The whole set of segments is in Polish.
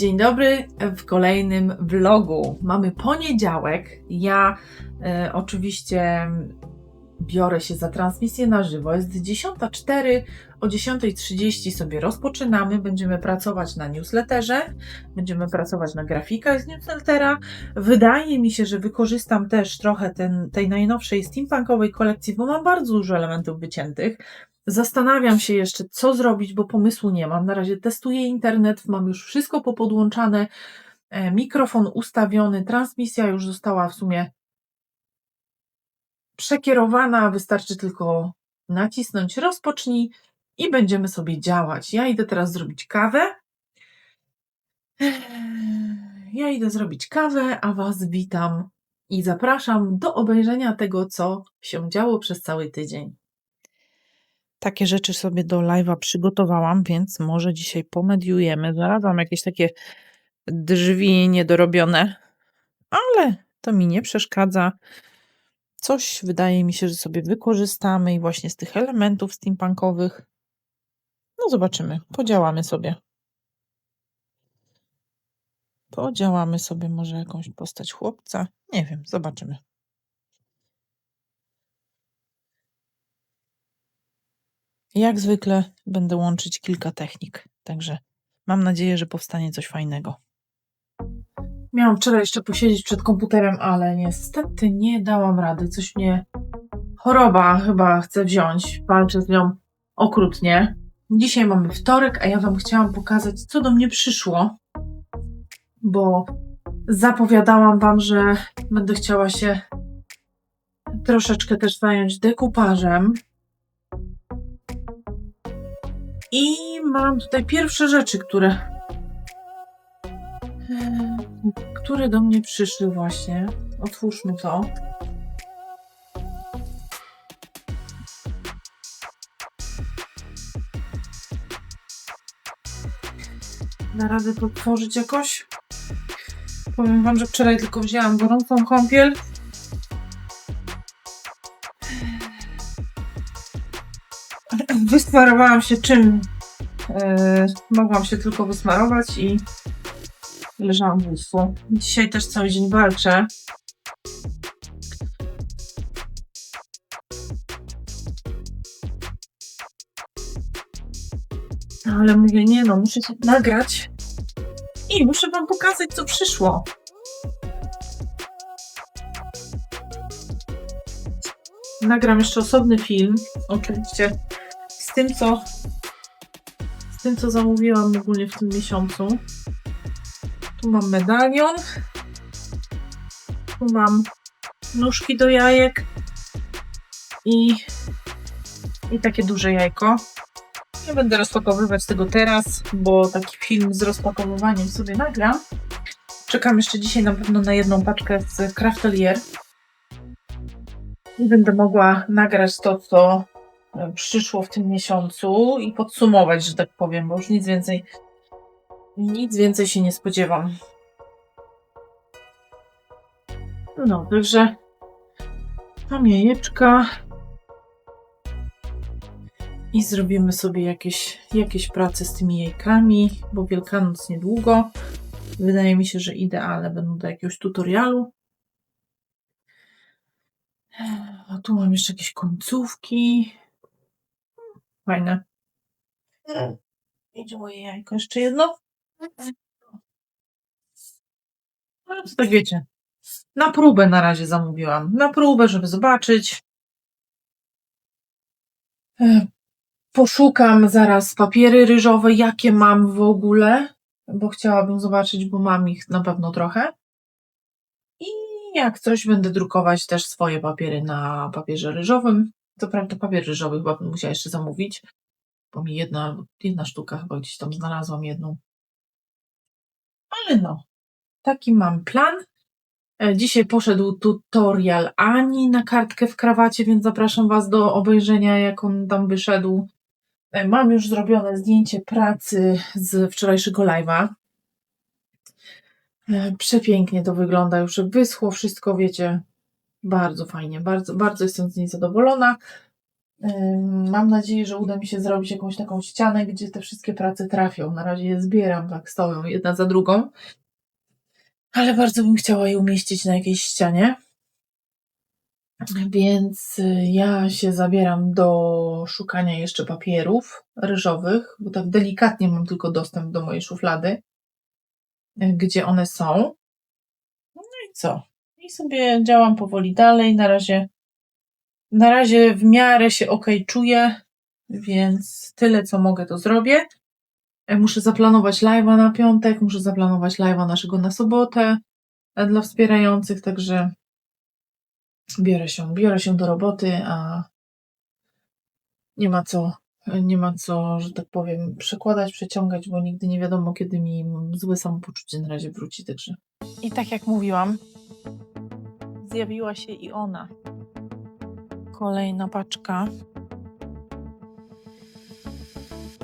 Dzień dobry w kolejnym vlogu. Mamy poniedziałek. Ja e, oczywiście biorę się za transmisję na żywo. Jest 10.04, o 10.30 sobie rozpoczynamy. Będziemy pracować na newsletterze, będziemy pracować na grafikach z newslettera. Wydaje mi się, że wykorzystam też trochę ten, tej najnowszej steampunkowej kolekcji, bo mam bardzo dużo elementów wyciętych. Zastanawiam się jeszcze, co zrobić, bo pomysłu nie mam. Na razie testuję internet, mam już wszystko popodłączane, e, mikrofon ustawiony, transmisja już została w sumie przekierowana. Wystarczy tylko nacisnąć rozpocznij i będziemy sobie działać. Ja idę teraz zrobić kawę. Ja idę zrobić kawę, a Was witam i zapraszam do obejrzenia tego, co się działo przez cały tydzień. Takie rzeczy sobie do live'a przygotowałam, więc może dzisiaj pomediujemy. Znalazłam jakieś takie drzwi niedorobione, ale to mi nie przeszkadza. Coś wydaje mi się, że sobie wykorzystamy i właśnie z tych elementów steampunkowych. No zobaczymy, podziałamy sobie. Podziałamy sobie może jakąś postać chłopca. Nie wiem, zobaczymy. Jak zwykle będę łączyć kilka technik, także mam nadzieję, że powstanie coś fajnego. Miałam wczoraj jeszcze posiedzieć przed komputerem, ale niestety nie dałam rady. Coś mnie choroba chyba chce wziąć. Walczę z nią okrutnie. Dzisiaj mamy wtorek, a ja Wam chciałam pokazać, co do mnie przyszło, bo zapowiadałam Wam, że będę chciała się troszeczkę też zająć dekupażem. I mam tutaj pierwsze rzeczy, które. Które do mnie przyszły właśnie. Otwórzmy to. Da radę to otworzyć jakoś? Powiem Wam, że wczoraj tylko wzięłam gorącą kąpiel. Wysmarowałam się czym yy, mogłam się tylko wysmarować i leżałam w łóżku. Dzisiaj też cały dzień walczę. Ale mówię, nie no, muszę się nagrać i muszę wam pokazać, co przyszło. Nagram jeszcze osobny film, oczywiście z tym, co z tym, co zamówiłam ogólnie w tym miesiącu. Tu mam medalion. Tu mam nóżki do jajek i, i takie duże jajko. Nie będę rozpakowywać tego teraz, bo taki film z rozpakowywaniem sobie nagram. Czekam jeszcze dzisiaj na pewno na jedną paczkę z Craftelier. I będę mogła nagrać to, co przyszło w tym miesiącu i podsumować, że tak powiem, bo już nic więcej nic więcej się nie spodziewam. No, także mam jajeczka i zrobimy sobie jakieś, jakieś prace z tymi jajkami, bo Wielkanoc niedługo. Wydaje mi się, że idealne będą do jakiegoś tutorialu. A tu mam jeszcze jakieś końcówki. Fajne. Idzie moje jajko. Jeszcze jedno. To tak wiecie. Na próbę na razie zamówiłam. Na próbę, żeby zobaczyć. E, Poszukam zaraz papiery ryżowe, jakie mam w ogóle, bo chciałabym zobaczyć, bo mam ich na pewno trochę. I jak coś będę drukować też swoje papiery na papierze ryżowym. Co prawda papier ryżowy chyba bym musiała jeszcze zamówić, bo mi jedna, jedna sztuka chyba gdzieś tam znalazłam jedną. Ale no, taki mam plan. E, Dzisiaj poszedł tutorial Ani na kartkę w krawacie, więc zapraszam Was do obejrzenia, jak on tam wyszedł. E, Mam już zrobione zdjęcie pracy z wczorajszego live'a. E, Przepięknie to wygląda, już wyschło wszystko, wiecie, bardzo fajnie, bardzo, bardzo jestem z niej zadowolona. Mam nadzieję, że uda mi się zrobić jakąś taką ścianę, gdzie te wszystkie prace trafią. Na razie je zbieram, tak stoją jedna za drugą. Ale bardzo bym chciała je umieścić na jakiejś ścianie. Więc y, ja się zabieram do szukania jeszcze papierów ryżowych, bo tak delikatnie mam tylko dostęp do mojej szuflady, y, gdzie one są. No i co? I sobie działam powoli dalej. Na razie, na razie w miarę się ok czuję, więc tyle co mogę to zrobię. E, Muszę zaplanować live'a na piątek, muszę zaplanować live'a naszego na sobotę e, dla wspierających, także biorę się, biorę się do roboty, a nie ma co, nie ma co, że tak powiem, przekładać, przeciągać, bo nigdy nie wiadomo, kiedy mi złe samopoczucie na razie wróci, także. I tak jak mówiłam, zjawiła się i ona. Kolejna paczka.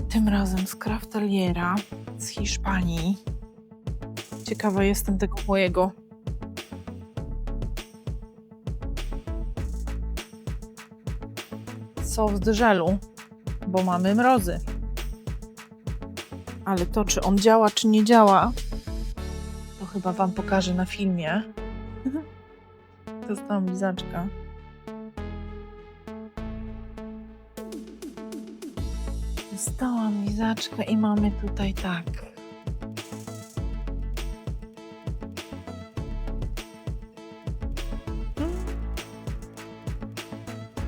Tym razem z Crafteliera z Hiszpanii. Ciekawa jestem tego mojego soft żelu, bo mamy mrozy. Ale to, czy on działa, czy nie działa, to chyba Wam pokażę na filmie. Dostałam lizaczka. Lizaczkę i mamy tutaj tak.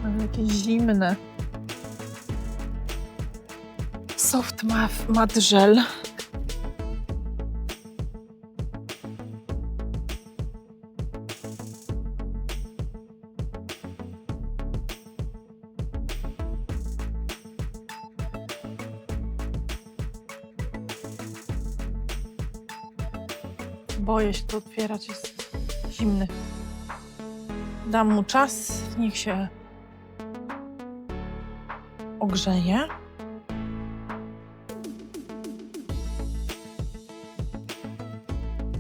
Ale jakieś zimne. Soft mat, mat żel. Boję się to otwierać, jest zimny. Dam mu czas, niech się ogrzeje.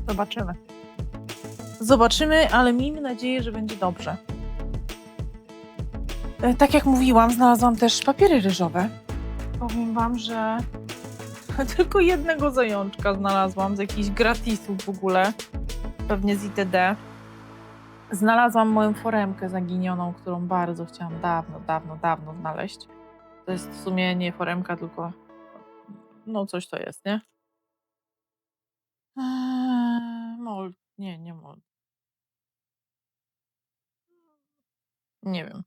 Zobaczymy. Zobaczymy, ale miejmy nadzieję, że będzie dobrze. E, Tak jak mówiłam, znalazłam też papiery ryżowe. Powiem Wam, że tylko jednego zajączka znalazłam z jakichś gratisów w ogóle. Pewnie z ITD. Znalazłam moją foremkę zaginioną, którą bardzo chciałam dawno, dawno, dawno znaleźć. To jest w sumie nie foremka, tylko no coś to jest, nie? Eee, Mold. Nie, nie mold. Nie wiem.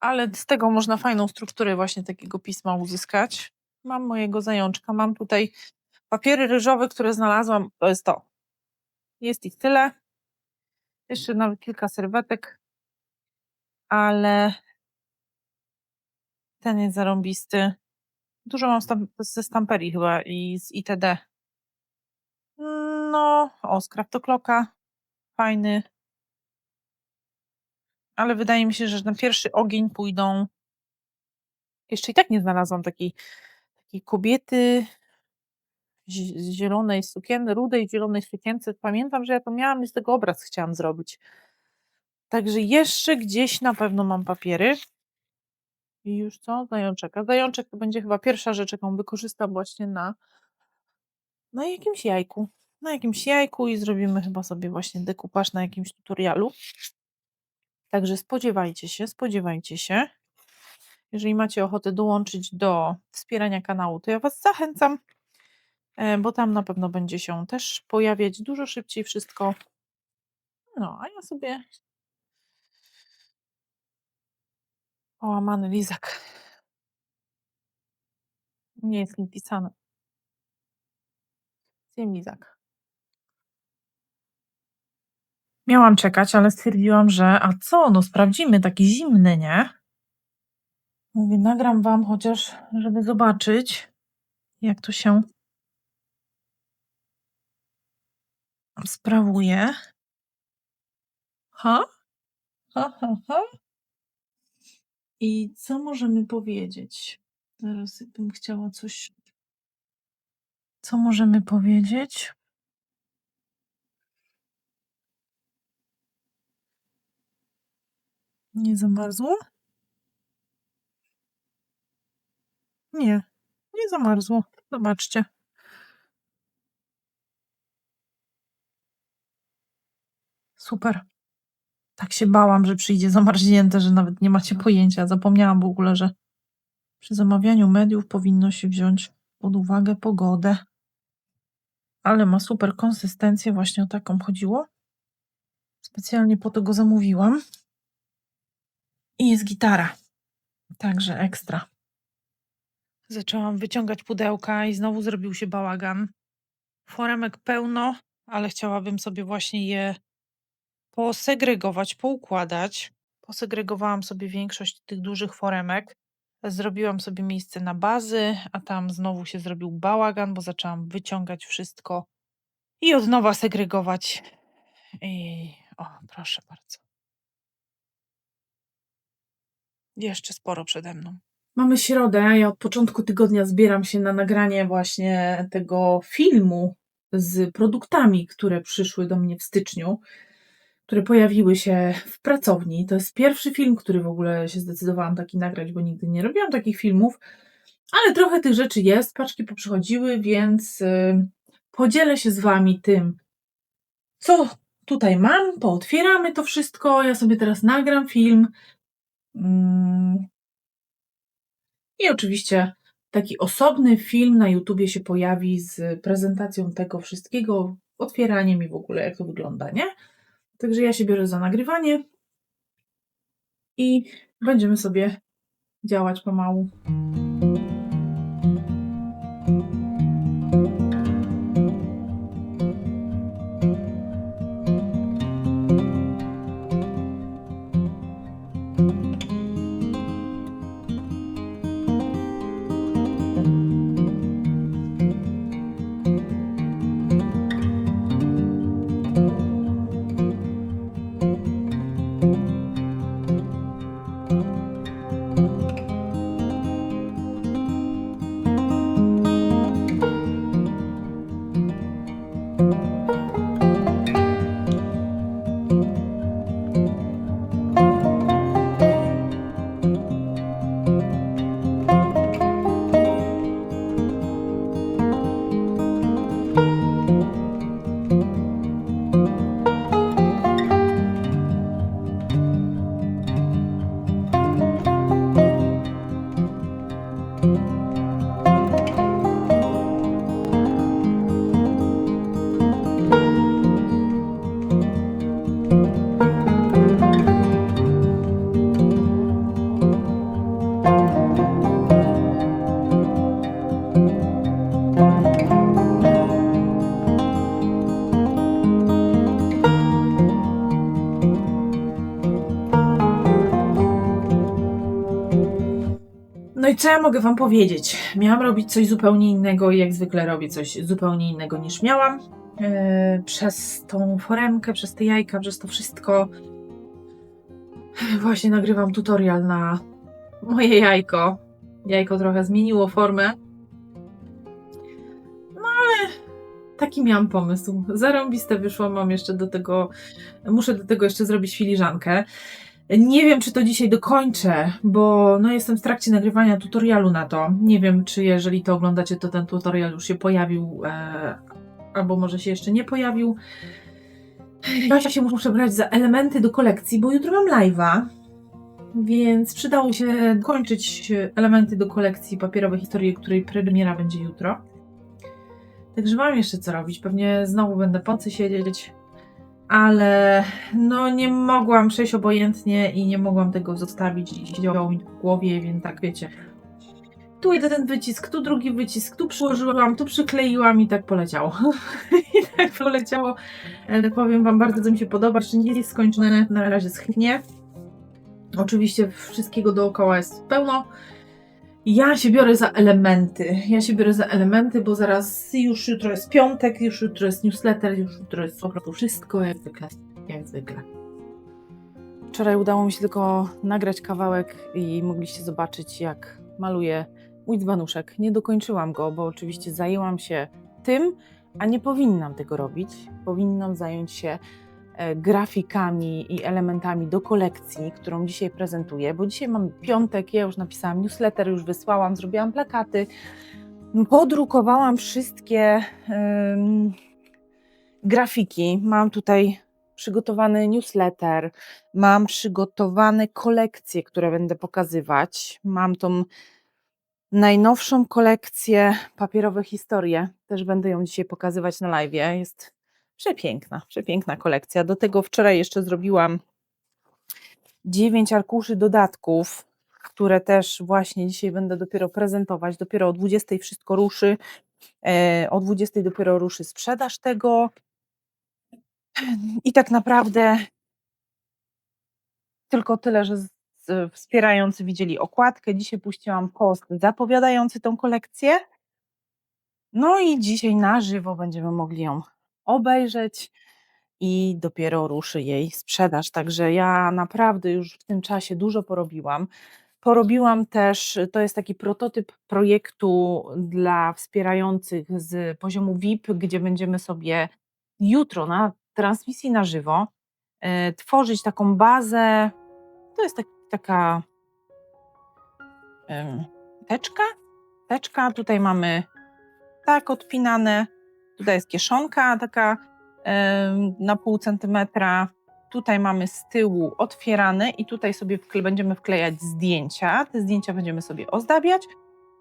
Ale z tego można fajną strukturę właśnie takiego pisma uzyskać. Mam mojego zajączka, mam tutaj papiery ryżowe, które znalazłam. To jest to. Jest ich tyle. Jeszcze nawet kilka serwetek. Ale ten jest zarąbisty. Dużo mam stamp- ze stamperii chyba i z ITD. No, o, z Craftoclocka. Fajny. Ale wydaje mi się, że na pierwszy ogień pójdą. Jeszcze i tak nie znalazłam takiej, takiej kobiety z zielonej sukienki, rudej zielonej sukience. Pamiętam, że ja to miałam i z tego obraz chciałam zrobić. Także jeszcze gdzieś na pewno mam papiery. I już co? Zajączek. Zajączek to będzie chyba pierwsza rzecz, jaką wykorzystam właśnie na, na jakimś jajku. Na jakimś jajku i zrobimy chyba sobie właśnie dekupaż na jakimś tutorialu. Także spodziewajcie się, spodziewajcie się. Jeżeli macie ochotę dołączyć do wspierania kanału, to ja Was zachęcam, e, bo tam na pewno będzie się też pojawiać dużo szybciej wszystko. No, a ja sobie połamany lizak. Nie jest mi pisane. Zjem lizak. Miałam czekać, ale stwierdziłam, że a co, no sprawdzimy, taki zimny, nie? Mówię, nagram wam chociaż, żeby zobaczyć, jak to się sprawuje. Ha? Ha, ha, ha. I co możemy powiedzieć? Zaraz bym chciała coś. Co możemy powiedzieć? Nie zamarzło? Nie, nie zamarzło. Zobaczcie. Super. Tak się bałam, że przyjdzie zamarznięte, że nawet nie macie pojęcia. Zapomniałam w ogóle, że przy zamawianiu mediów powinno się wziąć pod uwagę pogodę. Ale ma super konsystencję, właśnie o taką chodziło. Specjalnie po to go zamówiłam. I jest gitara. Także ekstra. Zaczęłam wyciągać pudełka i znowu zrobił się bałagan. Foremek pełno, ale chciałabym sobie właśnie je posegregować, poukładać. Posegregowałam sobie większość tych dużych foremek. Zrobiłam sobie miejsce na bazy, a tam znowu się zrobił bałagan, bo zaczęłam wyciągać wszystko i od nowa segregować. I o, proszę bardzo. Jeszcze sporo przede mną. Mamy środę, ja od początku tygodnia zbieram się na nagranie właśnie tego filmu z produktami, które przyszły do mnie w styczniu, które pojawiły się w pracowni. To jest pierwszy film, który w ogóle się zdecydowałam taki nagrać, bo nigdy nie robiłam takich filmów, ale trochę tych rzeczy jest, paczki poprzychodziły, więc y, podzielę się z Wami tym, co tutaj mam, pootwieramy to wszystko, ja sobie teraz nagram film, Mm. I oczywiście taki osobny film na YouTubie się pojawi z prezentacją tego wszystkiego, otwieraniem i w ogóle jak to wygląda, nie? Także ja się biorę za nagrywanie i będziemy sobie działać pomału. No i co ja mogę Wam powiedzieć? Miałam robić coś zupełnie innego i jak zwykle robię coś zupełnie innego niż miałam. Yy, przez tą foremkę, przez te jajka, przez to wszystko właśnie nagrywam tutorial na moje jajko. Jajko trochę zmieniło formę. No ale taki miałam pomysł. Zarąbiste wyszło, mam jeszcze do tego, muszę do tego jeszcze zrobić filiżankę. Nie wiem, czy to dzisiaj dokończę, bo no jestem w trakcie nagrywania tutorialu na to. Nie wiem, czy jeżeli to oglądacie, to ten tutorial już się pojawił, e, albo może się jeszcze nie pojawił. Ja się muszę brać za elementy do kolekcji, bo jutro mam live'a, więc przydało się kończyć elementy do kolekcji papierowej historii, której premiera będzie jutro. Także mam jeszcze co robić. Pewnie znowu będę po co siedzieć ale no nie mogłam przejść obojętnie i nie mogłam tego zostawić i działało mi w głowie, więc tak wiecie. Tu jeden wycisk, tu drugi wycisk, tu przyłożyłam, tu przykleiłam i tak poleciało. I tak poleciało. Ale powiem Wam, bardzo mi się podoba, że nie jest skończone, na razie schnie. Oczywiście wszystkiego dookoła jest pełno. Ja się biorę za elementy. Ja się biorę za elementy, bo zaraz już jutro jest piątek, już jutro jest newsletter, już jutro jest po prostu wszystko jak zwykle. Jak zwykle. Wczoraj udało mi się tylko nagrać kawałek i mogliście zobaczyć, jak maluję mój dzbanuszek. Nie dokończyłam go, bo oczywiście zajęłam się tym, a nie powinnam tego robić. Powinnam zająć się grafikami i elementami do kolekcji, którą dzisiaj prezentuję, bo dzisiaj mam piątek, ja już napisałam newsletter, już wysłałam, zrobiłam plakaty, podrukowałam wszystkie em, grafiki. Mam tutaj przygotowany newsletter, mam przygotowane kolekcje, które będę pokazywać. Mam tą najnowszą kolekcję papierowe historie. Też będę ją dzisiaj pokazywać na live. Jest przepiękna, przepiękna kolekcja. Do tego wczoraj jeszcze zrobiłam dziewięć arkuszy dodatków, które też właśnie dzisiaj będę dopiero prezentować. Dopiero o 20 wszystko ruszy. E, O 20 dopiero ruszy sprzedaż tego. I tak naprawdę tylko tyle, że wspierający widzieli okładkę. Dzisiaj puściłam post zapowiadający tą kolekcję. No i dzisiaj na żywo będziemy mogli ją obejrzeć i dopiero ruszy jej sprzedaż. Także ja naprawdę już w tym czasie dużo porobiłam. Porobiłam też, to jest taki prototyp projektu dla wspierających z poziomu VIP, gdzie będziemy sobie jutro na transmisji na żywo e, tworzyć taką bazę. To jest tak, taka teczka. Teczka, tutaj mamy tak odpinane. Tutaj jest kieszonka taka na pół centymetra. Tutaj mamy z tyłu otwierane i tutaj sobie będziemy wklejać zdjęcia. Te zdjęcia będziemy sobie ozdabiać.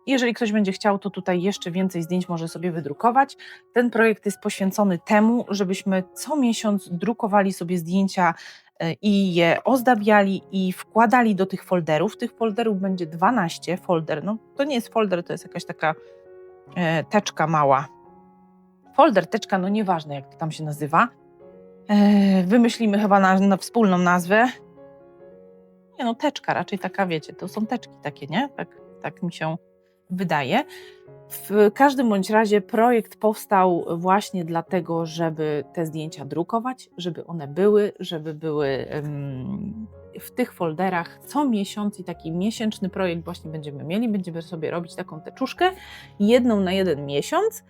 Jeżeli ktoś będzie chciał, to tutaj jeszcze więcej zdjęć może sobie wydrukować. Ten projekt jest poświęcony temu, żebyśmy co miesiąc drukowali sobie zdjęcia e, i je ozdabiali i wkładali do tych folderów. Tych folderów będzie 12 folder. No, to nie jest folder, to jest jakaś taka e, teczka mała. Folder, teczka, no nieważne jak to tam się nazywa. E, wymyślimy chyba na, na wspólną nazwę. Nie no, teczka raczej taka, wiecie, to są teczki takie, nie? Tak, tak mi się wydaje. W każdym bądź razie projekt powstał właśnie dlatego, żeby te zdjęcia drukować, żeby one były, żeby były w tych folderach co miesiąc i taki miesięczny projekt właśnie będziemy mieli. Będziemy sobie robić taką teczuszkę, jedną na jeden miesiąc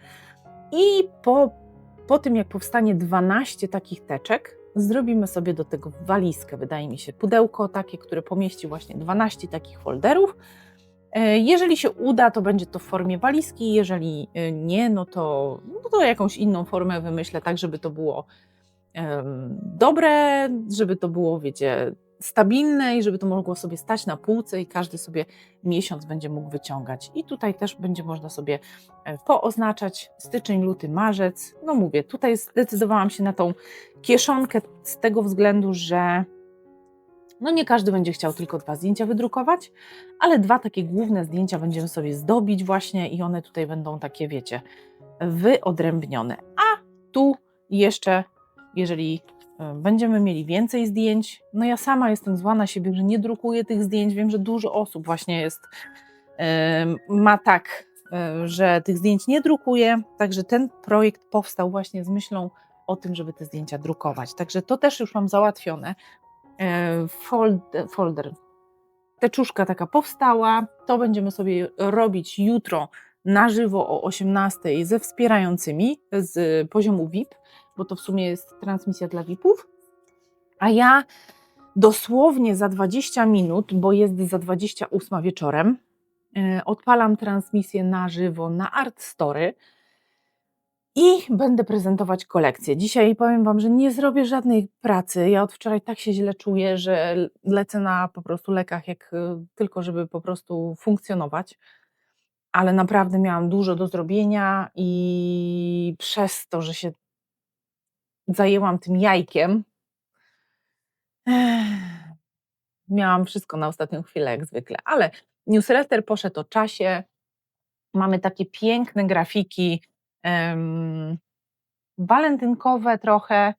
i po, po tym jak powstanie 12 takich teczek, zrobimy sobie do tego walizkę, wydaje mi się, pudełko takie, które pomieści właśnie 12 takich folderów. E, Jeżeli się uda, to będzie to w formie walizki, jeżeli e, nie, no to, no to jakąś inną formę wymyślę, tak żeby to było em, dobre, żeby to było, wiecie, stabilne i żeby to mogło sobie stać na półce i każdy sobie miesiąc będzie mógł wyciągać. I tutaj też będzie można sobie e, pooznaczać styczeń, luty, marzec. No mówię, tutaj zdecydowałam się na tą kieszonkę z tego względu, że no nie każdy będzie chciał tylko dwa zdjęcia wydrukować, ale dwa takie główne zdjęcia będziemy sobie zdobić właśnie i one tutaj będą takie, wiecie, wyodrębnione. A tu jeszcze, jeżeli będziemy mieli więcej zdjęć, no ja sama jestem zła na siebie, że nie drukuję tych zdjęć, wiem, że dużo osób właśnie jest, e, ma tak, e, że tych zdjęć nie drukuje, także ten projekt powstał właśnie z myślą o tym, żeby te zdjęcia drukować. Także to też już mam załatwione. E, folder teczuszka taka powstała. To będziemy sobie robić jutro na żywo o 18 ze wspierającymi z poziomu VIP, bo to w sumie jest transmisja dla VIPów. A ja dosłownie za 20 minut, bo jest za 28 wieczorem, e, odpalam transmisję na żywo na Art Story i będę prezentować kolekcję. Dzisiaj powiem Wam, że nie zrobię żadnej pracy. Ja od wczoraj tak się źle czuję, że lecę na po prostu lekach, jak y, tylko żeby po prostu funkcjonować. Ale naprawdę miałam dużo do zrobienia i przez to, że się zajęłam tym jajkiem, miałam wszystko na ostatnią chwilę, jak zwykle. Ale newsletter poszedł o czasie. Mamy takie piękne grafiki em, walentynkowe trochę,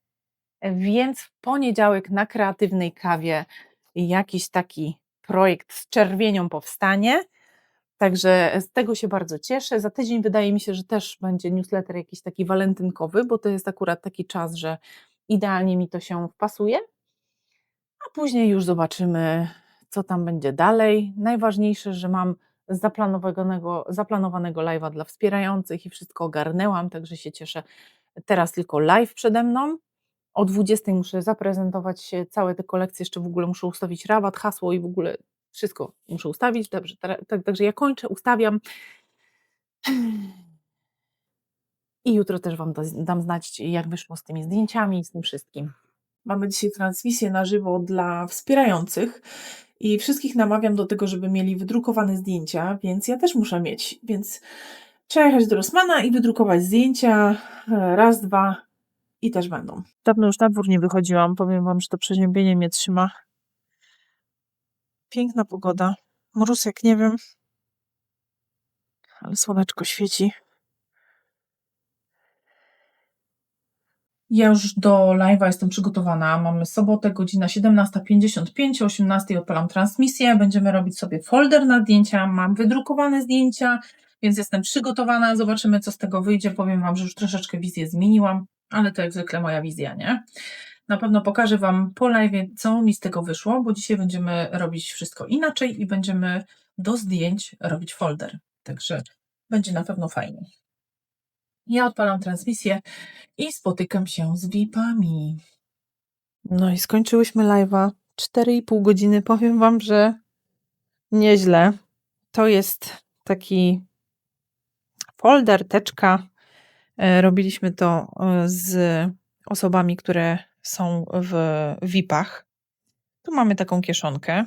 więc w poniedziałek na kreatywnej kawie jakiś taki projekt z czerwienią powstanie. Także z tego się bardzo cieszę. Za tydzień wydaje mi się, że też będzie newsletter jakiś taki walentynkowy, bo to jest akurat taki czas, że idealnie mi to się wpasuje. A później już zobaczymy, co tam będzie dalej. Najważniejsze, że mam zaplanowanego, zaplanowanego live'a dla wspierających i wszystko ogarnęłam, także się cieszę. Teraz tylko live przede mną. O 20 muszę zaprezentować całe te kolekcje, jeszcze w ogóle muszę ustawić rabat, hasło i w ogóle wszystko muszę ustawić. Dobrze, tak, także ja kończę, ustawiam. I jutro też Wam dam znać, jak wyszło z tymi zdjęciami i z tym wszystkim. Mamy dzisiaj transmisję na żywo dla wspierających i wszystkich namawiam do tego, żeby mieli wydrukowane zdjęcia, więc ja też muszę mieć. Więc trzeba jechać do Rosmana i wydrukować zdjęcia. E, raz, dwa i też będą. Dawno już na dwór nie wychodziłam. Powiem Wam, że to przeziębienie mnie trzyma. Piękna pogoda. Mróz jak nie wiem. Ale słoneczko świeci. Ja już do live'a jestem przygotowana. Mamy sobotę, godzina 17.55, o 18.00 odpalam transmisję. Będziemy robić sobie folder na zdjęcia. Mam wydrukowane zdjęcia, więc jestem przygotowana. Zobaczymy, co z tego wyjdzie. Powiem Wam, że już troszeczkę wizję zmieniłam, ale to jak zwykle moja wizja, nie? Na pewno pokażę Wam po live, co mi z tego wyszło, bo dzisiaj będziemy robić wszystko inaczej i będziemy do zdjęć robić folder. Także będzie na pewno fajnie. Ja odpalam transmisję i spotykam się z VIP-ami. No i skończyłyśmy live'a. 4,5 godziny. Powiem Wam, że nieźle. To jest taki folder, teczka. E, robiliśmy to e, z osobami, które są w VIP-ach. Tu mamy taką kieszonkę.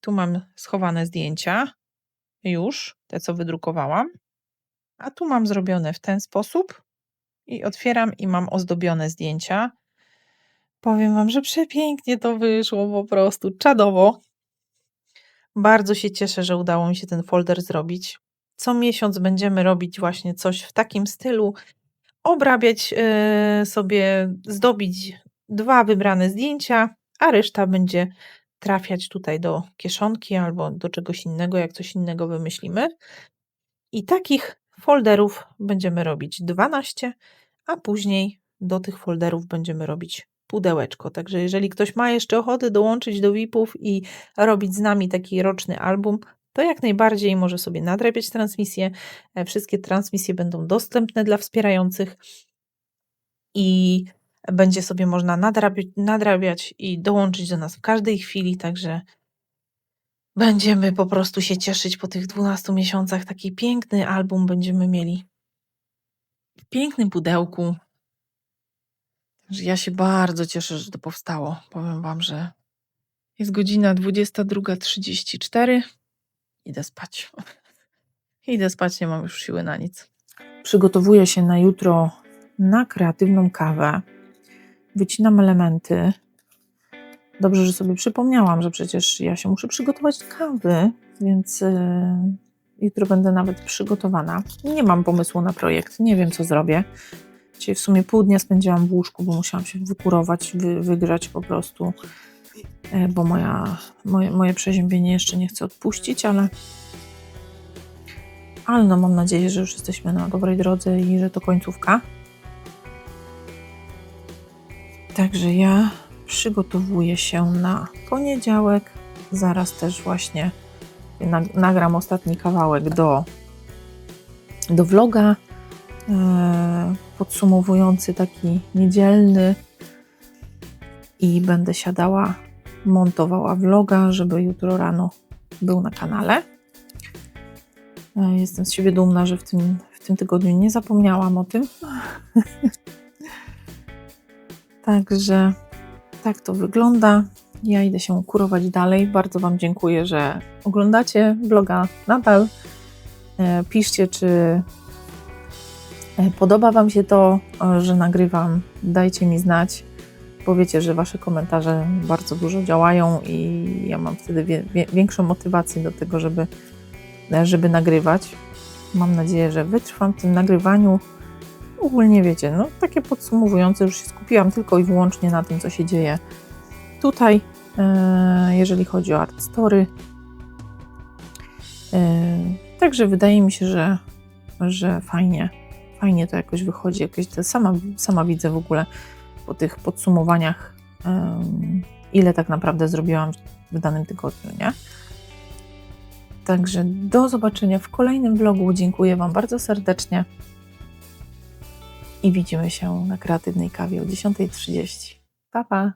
Tu mam schowane zdjęcia. Już, te co wydrukowałam. A tu mam zrobione w ten sposób i otwieram i mam ozdobione zdjęcia. Powiem Wam, że przepięknie to wyszło, po prostu czadowo. Bardzo się cieszę, że udało mi się ten folder zrobić. Co miesiąc będziemy robić właśnie coś w takim stylu, obrabiać yy, sobie, zdobić dwa wybrane zdjęcia, a reszta będzie trafiać tutaj do kieszonki albo do czegoś innego, jak coś innego wymyślimy. I takich folderów będziemy robić 12, a później do tych folderów będziemy robić pudełeczko. Także jeżeli ktoś ma jeszcze ochotę dołączyć do VIP-ów i robić z nami taki roczny album, to jak najbardziej może sobie nadrabiać transmisję. E, wszystkie transmisje będą dostępne dla wspierających i będzie sobie można nadrabiać, nadrabiać i dołączyć do nas w każdej chwili. Także Będziemy po prostu się cieszyć po tych 12 miesiącach. Taki piękny album będziemy mieli. W pięknym pudełku. Ja się bardzo cieszę, że to powstało. Powiem Wam, że jest godzina 22.34. Idę spać. Idę spać, nie mam już siły na nic. Przygotowuję się na jutro na kreatywną kawę. Wycinam elementy. Dobrze, że sobie przypomniałam, że przecież ja się muszę przygotować do kawy, więc yy, jutro będę nawet przygotowana. Nie mam pomysłu na projekt, nie wiem co zrobię. Dzisiaj w sumie pół dnia spędziłam w łóżku, bo musiałam się wykurować, wy, wygrzać po prostu, yy, bo moja, moje, moje przeziębienie jeszcze nie chce odpuścić, ale, ale no mam nadzieję, że już jesteśmy na dobrej drodze i że to końcówka. Także ja przygotowuję się na poniedziałek. Zaraz też właśnie nagram ostatni kawałek do, do vloga e, podsumowujący taki niedzielny i będę siadała, montowała vloga, żeby jutro rano był na kanale. E, jestem z siebie dumna, że w tym, w tym tygodniu nie zapomniałam o tym. Także tak to wygląda. Ja idę się kurować dalej. Bardzo Wam dziękuję, że oglądacie vloga nadal. E, piszcie, czy e, podoba Wam się to, e, że nagrywam. Dajcie mi znać. Powiecie, że Wasze komentarze bardzo dużo działają i ja mam wtedy wie, wie, większą motywację do tego, żeby, żeby nagrywać. Mam nadzieję, że wytrwam w tym nagrywaniu ogólnie wiecie, no takie podsumowujące, już się skupiłam tylko i wyłącznie na tym, co się dzieje tutaj, e, jeżeli chodzi o Art Story. E, także wydaje mi się, że, że fajnie, fajnie to jakoś wychodzi. Jakoś to sama, sama widzę w ogóle po tych podsumowaniach, ile tak naprawdę zrobiłam w danym tygodniu, nie? Także do zobaczenia w kolejnym vlogu. Dziękuję Wam bardzo serdecznie i widzimy się na kreatywnej kawie o 10.30. Pa, pa!